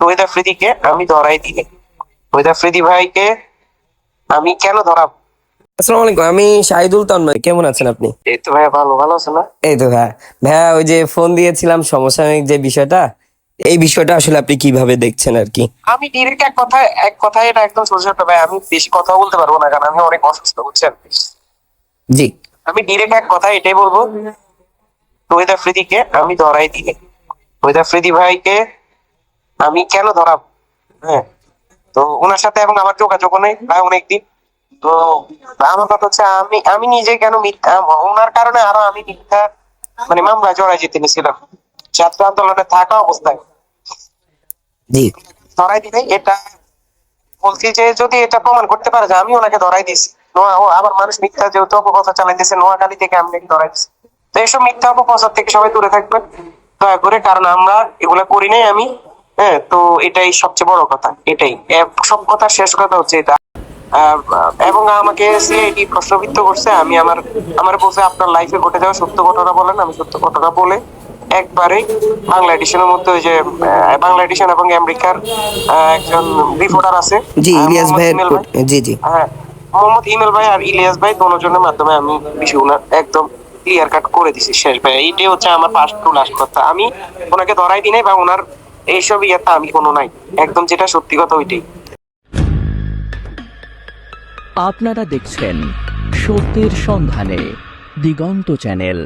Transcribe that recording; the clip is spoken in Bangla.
আফ্রিদিকে আমি ধরাই দিই। আফ্রিদি ভাইকে আমি কেন ধরাব? আসসালামু আলাইকুম আমি শাহিদুল তন্ময় কেমন আছেন আপনি? এই তো ভালো ভালো আছে না? এই তো ভাইয়া ভাইয়া ওই যে ফোন দিয়েছিলাম সমসাময়িক যে বিষয়টা এই বিষয়টা আসলে আপনি কীভাবে দেখছেন আর কি? আমি ডিরেক্ট এক কথা এক কথায় এটা একদম সোজা একটা ভাই আমি বেশি কথা বলতে পারব না কারণ আমি অনেক অসুস্থ বুঝছেন? জি। আমি ডিরেক্ট এক কথা এটাই বলব রোহিত আফ্রিদিকে আমি ধরাই দিই। রোহিত আফ্রিদি ভাইকে আমি কেন ধরাব হ্যাঁ তো ওনার সাথে এবং আমার যোগাযোগ নেই প্রায় অনেকদিন। তো আমার কথা হচ্ছে আমি আমি নিজে কেন মিথ্যা ওনার কারণে আরও আমি মিথ্যা মানে মামলা জড়াই যেতে নিয়েছিলাম। ছাত্র আন্দোলনে থাকা অবস্থায়। জি। ধরাই দিলে এটা বলছি যে যদি এটা প্রমাণ করতে পারে যে আমি ওনাকে ধরাই দিছি নোয়া ও আবার মানুষ মিথ্যা যেহেতু অপপ্রচার চালাইতেছে নোয়াখালী থেকে আমি ধরাই দিছি তো এইসব মিথ্যা অপপ্রচার থেকে সবাই দূরে থাকবেন। দয়া করে কারণ আমরা এগুলা করি নাই আমি। হ্যাঁ তো এটাই সবচেয়ে বড় কথা এটাই। সব কথা শেষ কথা হচ্ছে এটা। এবং আমাকে সিআইডি প্রশ্নবিদ্ধ করছে আমি আমার আমার বলছে আপনার লাইফে ঘটে যাওয়া সত্য ঘটনা বলেন আমি সত্য ঘটনা বলে একবারে বাংলা এডিশনের মধ্যে ওই যে বাংলা এডিশন এবং আমেরিকার একজন রিপোর্টার আছে জি ইলিয়াস ভাই। জি জি। হ্যাঁ মোহাম্মদ ইমেল ভাই আর ইলিয়াস ভাই দোনোজনের মাধ্যমে আমি বিষয়গুলো একদম ক্লিয়ার কাট করে দিছি শেষ। ভাই এইটাই হচ্ছে আমার ফার্স্ট টু লাস্ট কথা। আমি ওনাকে ধরাই দিই নাই বা ওনার এইসব ইয়াতে আমি কোনো নাই। একদম যেটা সত্যি কথা ওইটাই। আপনারা দেখছেন সত্যের সন্ধানে দিগন্ত চ্যানেল।